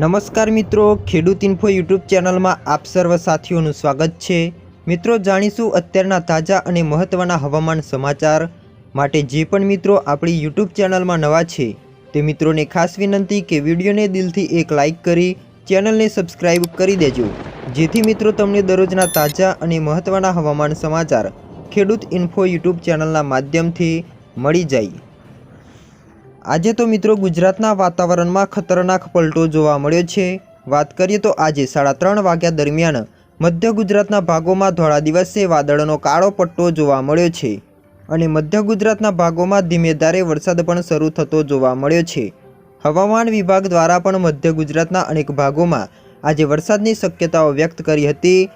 નમસ્કાર મિત્રો, ખેડૂત ઇન્ફો યુટ્યુબ ચેનલમાં આપ સર્વ સાથીઓનું સ્વાગત છે. મિત્રો, જાણીશું અત્યારના તાજા અને મહત્ત્વના હવામાન સમાચાર માટે જે પણ મિત્રો આપણી યુટ્યુબ ચેનલમાં નવા છે, તે મિત્રોને ખાસ વિનંતી કે વિડીયોને દિલથી એક લાઇક કરી, ચેનલને સબસ્ક્રાઇબ કરી દેજો. જેથી મિત્રો તમને દરરોજના તાજા અને મહત્ત્વના હવામાન સમાચાર ખેડૂત ઇન્ફો યુટ્યુબ ચેનલના માધ્યમથી મળી જાય. આજે તો મિત્રો ગુજરાતના વાતાવરણમાં ખતરનાક પલટો જોવા મળ્યો છે. વાત કરીએ તો આજે સાડા ત્રણ વાગ્યા દરમિયાન મધ્ય ગુજરાતના ભાગોમાં ધોળા દિવસે વાદળનો કાળો પટ્ટો જોવા મળ્યો છે અને મધ્ય ગુજરાતના ભાગોમાં ધીમે ધારે વરસાદ પણ શરૂ થતો જોવા મળ્યો છે. હવામાન વિભાગ દ્વારા પણ મધ્ય ગુજરાતના અનેક ભાગોમાં આજે વરસાદની શક્યતાઓ વ્યક્ત કરી હતી.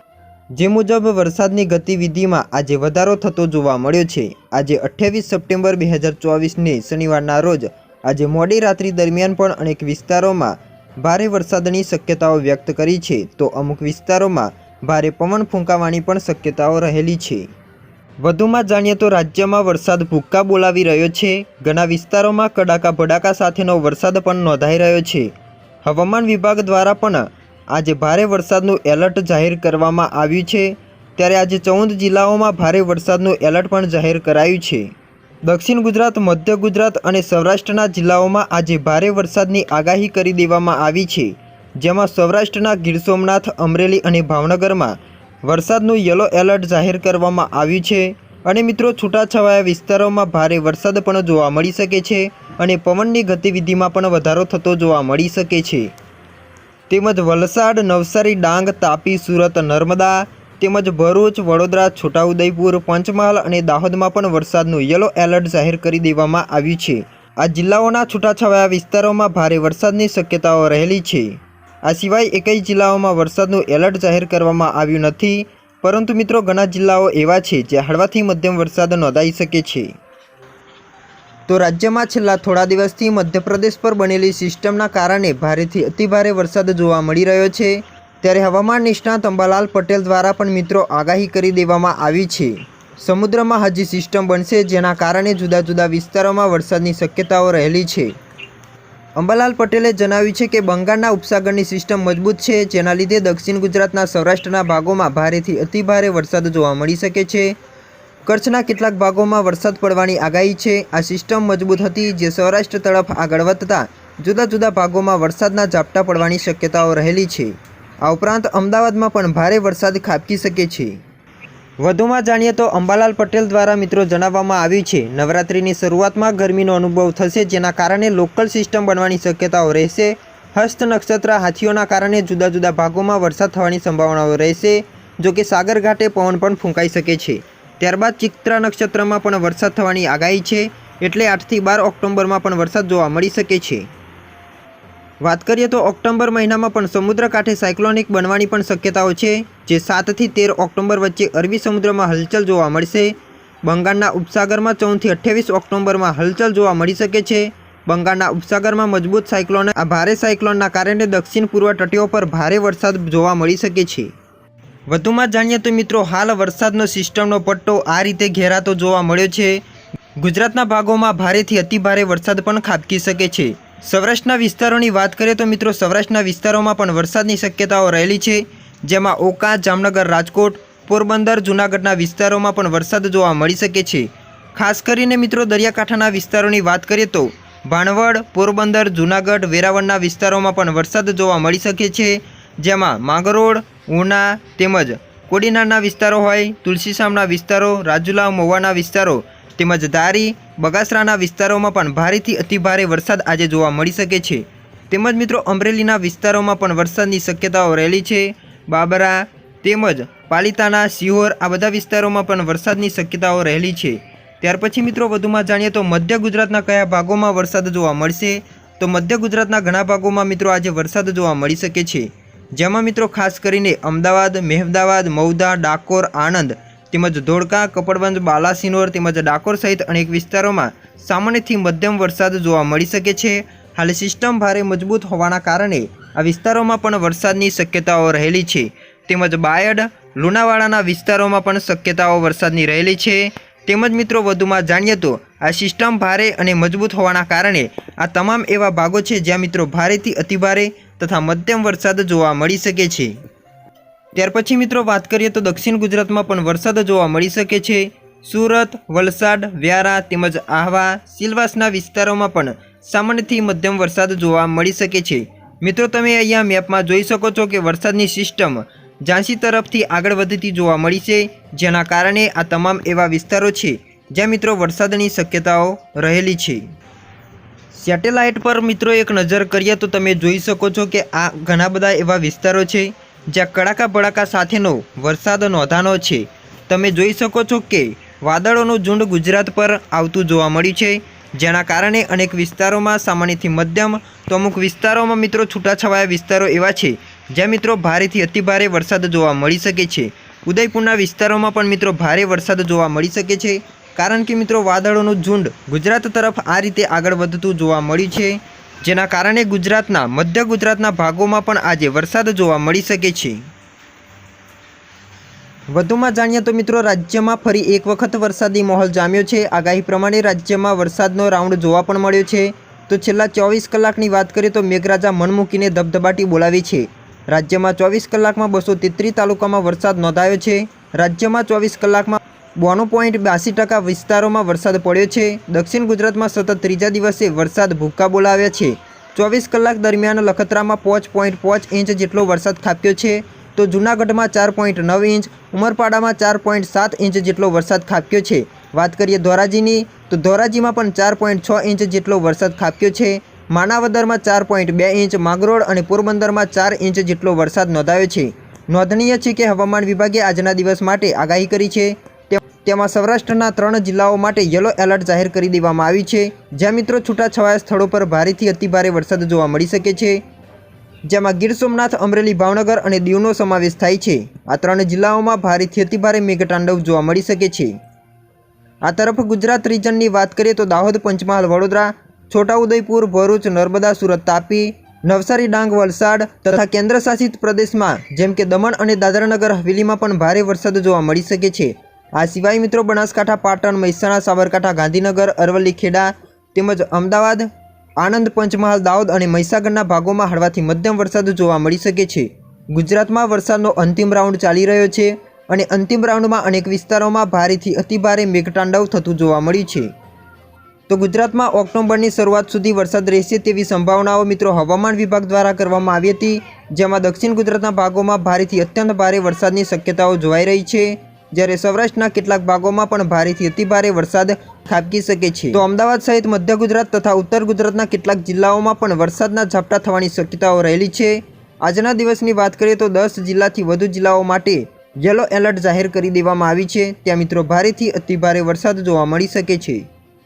જે મુજબ વરસાદની ગતિવિધિમાં આજે વધારો થતો જોવા મળ્યો છે. આજે અઠ્યાવીસ સપ્ટેમ્બર બે હજાર ચોવીસને શનિવારના રોજ આજે મોડી રાત્રિ દરમિયાન પણ અનેક વિસ્તારોમાં ભારે વરસાદની શક્યતાઓ વ્યક્ત કરી છે. તો અમુક વિસ્તારોમાં ભારે પવન ફૂંકાવાની પણ શક્યતાઓ રહેલી છે. વધુમાં જાણીએ તો રાજ્યમાં વરસાદ ભૂક્કા બોલાવી રહ્યો છે. ઘણા વિસ્તારોમાં કડાકા ભડાકા સાથેનો વરસાદ પણ નોંધાઈ રહ્યો છે. હવામાન વિભાગ દ્વારા પણ આજે ભારે વરસાદનું એલર્ટ જાહેર કરવામાં આવ્યું છે. ત્યારે આજે ચૌદ જિલ્લાઓમાં ભારે વરસાદનું એલર્ટ પણ જાહેર કરાયું છે. દક્ષિણ ગુજરાત, મધ્ય ગુજરાત અને સૌરાષ્ટ્રના જિલ્લાઓમાં આજે ભારે વરસાદની આગાહી કરી દેવામાં આવી છે. જેમાં સૌરાષ્ટ્રના ગીર સોમનાથ, અમરેલી અને ભાવનગરમાં વરસાદનું યલો એલર્ટ જાહેર કરવામાં આવ્યું છે. અને મિત્રો, છૂટાછવાયા વિસ્તારોમાં ભારે વરસાદ પણ જોવા મળી શકે છે અને પવનની ગતિવિધિમાં પણ વધારો થતો જોવા મળી શકે છે. તેમજ વલસાડ, નવસારી, ડાંગ, તાપી, સુરત, નર્મદા, તેમજ ભરૂચ, વડોદરા, છોટાઉદેપુર, પંચમહાલ અને દાહોદમાં પણ વરસાદનું યલો એલર્ટ જાહેર કરી દેવામાં આવ્યું છે. આ જિલ્લાઓના છૂટાછવાયા વિસ્તારોમાં ભારે વરસાદની શક્યતાઓ રહેલી છે. આ સિવાય એકેય જિલ્લાઓમાં વરસાદનું એલર્ટ જાહેર કરવામાં આવ્યું નથી. પરંતુ મિત્રો, ઘણા જિલ્લાઓ એવા છે જ્યાં હળવાથી મધ્યમ વરસાદ નોંધાઈ શકે છે. તો રાજ્યમાં છેલ્લા થોડા દિવસથી મધ્યપ્રદેશ પર બનેલી સિસ્ટમના કારણે ભારેથી અતિભારે વરસાદ જોવા મળી રહ્યો છે. ત્યારે હવામાન નિષ્ણાત અંબાલાલ પટેલ દ્વારા પણ મિત્રો આગાહી કરી દેવામાં આવી છે. સમુદ્રમાં હજી સિસ્ટમ બનશે જેના કારણે જુદા જુદા વિસ્તારોમાં વરસાદની શક્યતાઓ રહેલી છે. અંબાલાલ પટેલે જણાવ્યું છે કે બંગાળના ઉપસાગરની સિસ્ટમ મજબૂત છે, જેના લીધે દક્ષિણ ગુજરાતના સૌરાષ્ટ્રના ભાગોમાં ભારેથી અતિભારે વરસાદ જોવા મળી શકે છે. કચ્છના કેટલાક ભાગોમાં વરસાદ પડવાની આગાહી છે. આ સિસ્ટમ મજબૂત હતી જે સૌરાષ્ટ્ર તરફ આગળ વધતા જુદા જુદા ભાગોમાં વરસાદના ઝાપટા પડવાની શક્યતાઓ રહેલી છે. આ ઉપરાંત અમદાવાદમાં પણ ભારે વરસાદ ખાબકી શકે છે. વધુમાં જાણીએ તો અંબાલાલ પટેલ દ્વારા મિત્રો જણાવવામાં આવ્યું છે, નવરાત્રિની શરૂઆતમાં ગરમીનો અનુભવ થશે જેના કારણે લોકલ સિસ્ટમ બનવાની શક્યતાઓ રહેશે. હસ્ત નક્ષત્ર હાથીઓના કારણે જુદા જુદા ભાગોમાં વરસાદ થવાની સંભાવનાઓ રહેશે જો કે સાગરઘાટે પવન પણ ફૂંકાઈ શકે છે. ત્યારબાદ ચિત્રા નક્ષત્રમાં પણ વરસાદ થવાની આગાહી છે, એટલે આઠથી બાર ઓક્ટોબરમાં પણ વરસાદ જોવા મળી શકે છે. વાત કરીએ તો ઓક્ટોબર મહિનામાં પણ સમુદ્ર કાંઠે સાયક્લોનિક બનવાની પણ શક્યતાઓ છે, જે સાતથી તેર ઓક્ટોબર વચ્ચે અરબી સમુદ્રમાં હલચલ જોવા મળશે. બંગાળના ઉપસાગરમાં ચૌદથી અઠ્યાવીસ ઓક્ટોબરમાં હલચલ જોવા મળી શકે છે. બંગાળના ઉપસાગરમાં મજબૂત સાયક્લોન આ ભારે સાયક્લોનના કારણે દક્ષિણ પૂર્વ તટીઓ પર ભારે વરસાદ જોવા મળી શકે છે. વધુમાં જાણીએ તો મિત્રો, હાલ વરસાદનો સિસ્ટમનો પટ્ટો આ રીતે ઘેરાતો જોવા મળ્યો છે. ગુજરાતના ભાગોમાં ભારેથી અતિભારે વરસાદ પણ ખાબકી શકે છે. સૌરાષ્ટ્રના વિસ્તારોની વાત કરીએ તો મિત્રો, સૌરાષ્ટ્રના વિસ્તારોમાં પણ વરસાદની શક્યતાઓ રહેલી છે. જેમાં ઓકા, જામનગર, રાજકોટ, પોરબંદર, જૂનાગઢના વિસ્તારોમાં પણ વરસાદ જોવા મળી શકે છે. ખાસ કરીને મિત્રો, દરિયાકાંઠાના વિસ્તારોની વાત કરીએ તો ભાણવડ, પોરબંદર, જૂનાગઢ, વેરાવળના વિસ્તારોમાં પણ વરસાદ જોવા મળી શકે છે. જેમાં માંગરોળ ઉના તેમજ કોડીનારના વિસ્તારો હોય, તુલસીશામના વિસ્તારો, રાજુલા, મહુવાના વિસ્તારો તેમજ ધારી, બગાસરાના વિસ્તારોમાં પણ ભારેથી અતિભારે વરસાદ આજે જોવા મળી શકે છે. તેમજ મિત્રો, અમરેલીના વિસ્તારોમાં પણ વરસાદની શક્યતાઓ રહેલી છે. બાબરા તેમજ પાલિતાના સિહોર આ બધા વિસ્તારોમાં પણ વરસાદની શક્યતાઓ રહેલી છે. ત્યાર પછી મિત્રો, વધુમાં જાણીએ તો મધ્ય ગુજરાતના કયા ભાગોમાં વરસાદ જોવા મળશે? તો મધ્ય ગુજરાતના ઘણા ભાગોમાં મિત્રો, આજે વરસાદ જોવા મળી શકે છે. જેમાં મિત્રો ખાસ કરીને અમદાવાદ, મહેમદાવાદ મૌદા ડાકોર, આણંદ તેમજ ધોળકા, કપડવંજ, બાલાસિનોર તેમજ ડાકોર સહિત અનેક વિસ્તારોમાં સામાન્યથી મધ્યમ વરસાદ જોવા મળી શકે છે. હાલ સિસ્ટમ ભારે મજબૂત હોવાના કારણે આ વિસ્તારોમાં પણ વરસાદની શક્યતાઓ રહેલી છે. તેમજ બાયડ, લુણાવાડાના વિસ્તારોમાં પણ શક્યતાઓ વરસાદની રહેલી છે. તેમજ મિત્રો વધુમાં જાણીએ તો આ સિસ્ટમ ભારે અને મજબૂત હોવાના કારણે આ તમામ એવા ભાગો છે જ્યાં મિત્રો ભારેથી અતિભારે તથા મધ્યમ વરસાદ જોવા મળી શકે છે. ત્યાર પછી મિત્રો વાત કરીએ તો દક્ષિણ ગુજરાતમાં પણ વરસાદ જોવા મળી શકે છે. સુરત, વલસાડ, વ્યારા તેમજ આહવા, સિલવાસના વિસ્તારોમાં પણ સામાન્યથી મધ્યમ વરસાદ જોવા મળી શકે છે. મિત્રો, તમે અહીંયા મેપમાં જોઈ શકો છો કે વરસાદની સિસ્ટમ ઝાંસી તરફથી આગળ વધતી જોવા મળી છે, જેના કારણે આ તમામ એવા વિસ્તારો છે જ્યાં મિત્રો વરસાદની શક્યતાઓ રહેલી છે. સેટેલાઇટ પર મિત્રો એક નજર કરીએ તો તમે જોઈ શકો છો કે આ ઘણા બધા એવા વિસ્તારો છે, જ્યાં કડાકા ભડાકા સાથેનો વરસાદ નોંધાનો છે. તમે જોઈ શકો છો કે વાદળોનું ઝુંડ ગુજરાત પર આવતું જોવા મળ્યું છે, જેના કારણે અનેક વિસ્તારોમાં સામાન્યથી મધ્યમ તો અમુક વિસ્તારોમાં મિત્રો છૂટાછવાયા વિસ્તારો એવા છે, જ્યાં મિત્રો ભારેથી અતિભારે વરસાદ જોવા મળી શકે છે. ઉદયપુરના વિસ્તારોમાં પણ મિત્રો ભારે વરસાદ જોવા મળી શકે છે કારણ કે મિત્રો વાદળોનું ઝુંડ ગુજરાત તરફ આ રીતે આગળ વધતું જોવા મળ્યું છે, જેના કારણે ગુજરાતના, મધ્ય ગુજરાતના ભાગોમાં પણ આજે વરસાદ જોવા મળી શકે છે. વધુમાં જાણીએ તો મિત્રો રાજ્યમાં ફરી એક વખત વરસાદી માહોલ જામ્યો છે. આગાહી પ્રમાણે રાજ્યમાં વરસાદનો રાઉન્ડ જોવા પણ મળ્યો છે. તો છેલ્લા ચોવીસ કલાકની વાત કરીએ તો મેઘરાજા મન મૂકીને ધબધબાટી બોલાવી છે. રાજ્યમાં ચોવીસ કલાકમાં બસો તાલુકામાં વરસાદ નોંધાયો છે. રાજ્યમાં ચોવીસ કલાકમાં બોનું પોઈન્ટ બ્યાસી ટકા વિસ્તારોમાં વરસાદ પડ્યો છે. દક્ષિણ ગુજરાતમાં સતત ત્રીજા દિવસે વરસાદ ભૂક્કા બોલાવ્યા છે. ચોવીસ કલાક દરમિયાન લખતરામાં પાંચ પોઈન્ટ પાંચ ઇંચ જેટલો વરસાદ ખાબક્યો છે. તો જૂનાગઢમાં ચાર પોઈન્ટ નવ ઇંચ, ઉમરપાડામાં ચાર પોઈન્ટ સાત ઇંચ જેટલો વરસાદ ખાબક્યો છે. વાત કરીએ ધોરાજીની, તો ધોરાજીમાં પણ ચાર પોઈન્ટ છ ઇંચ જેટલો વરસાદ ખાબક્યો છે. માણાવદરમાં ચાર પોઈન્ટ બે ઇંચ, માંગરોળ અને પોરબંદરમાં ચાર ઇંચ જેટલો વરસાદ નોંધાયો છે. નોંધનીય છે કે હવામાન વિભાગે આજના દિવસ માટે આગાહી કરી છે. તેમાં સૌરાષ્ટ્રના ત્રણ જિલ્લાઓ માટે યલો એલર્ટ જાહેર કરી દેવામાં આવી છે. જ્યાં મિત્રો છૂટાછવાયા સ્થળો પર ભારેથી અતિભારે વરસાદ જોવા મળી શકે છે. જેમાં ગીર સોમનાથ, અમરેલી, ભાવનગર અને દીવનો સમાવેશ થાય છે. આ ત્રણ જિલ્લાઓમાં ભારેથી અતિભારે મેઘતાંડવ જોવા મળી શકે છે. આ તરફ ગુજરાત રિજનની વાત કરીએ તો દાહોદ, પંચમહાલ, વડોદરા, છોટાઉદેપુર, ભરૂચ, નર્મદા, સુરત, તાપી, નવસારી, ડાંગ, વલસાડ તથા કેન્દ્રશાસિત પ્રદેશમાં જેમ કે દમણ અને દાદરાનગર હવેલીમાં પણ ભારે વરસાદ જોવા મળી શકે છે. આ સિવાય મિત્રો બનાસકાંઠા, પાટણ, મહેસાણા, સાબરકાંઠા, ગાંધીનગર, અરવલ્લી, ખેડા તેમજ અમદાવાદ, આણંદ, પંચમહાલ, દાહોદ અને મહીસાગરના ભાગોમાં હળવાથી મધ્યમ વરસાદ જોવા મળી શકે છે. ગુજરાતમાં વરસાદનો અંતિમ રાઉન્ડ ચાલી રહ્યો છે અને અંતિમ રાઉન્ડમાં અનેક વિસ્તારોમાં ભારેથી અતિભારે મેઘતાંડવ થતું જોવા મળ્યું છે. તો ગુજરાતમાં ઓક્ટોબરની શરૂઆત સુધી વરસાદ રહેશે તેવી સંભાવનાઓ મિત્રો હવામાન વિભાગ દ્વારા કરવામાં આવી હતી, જેમાં દક્ષિણ ગુજરાતના ભાગોમાં ભારેથી અત્યંત ભારે વરસાદની શક્યતાઓ જોવાઈ રહી છે. જ્યારે સૌરાષ્ટ્રના કેટલાક ભાગોમાં પણ ભારેથી અતિભારે વરસાદ ખાબકી શકે છે. તો અમદાવાદ સહિત મધ્ય ગુજરાત તથા ઉત્તર ગુજરાતના કેટલાક જિલ્લાઓમાં પણ વરસાદના ઝાપટા થવાની શક્યતાઓ રહેલી છે. આજના દિવસની વાત કરીએ તો દસ જિલ્લાથી વધુ જિલ્લાઓ માટે યલો એલર્ટ જાહેર કરી દેવામાં આવી છે. ત્યાં મિત્રો ભારેથી અતિભારે વરસાદ જોવા મળી શકે છે.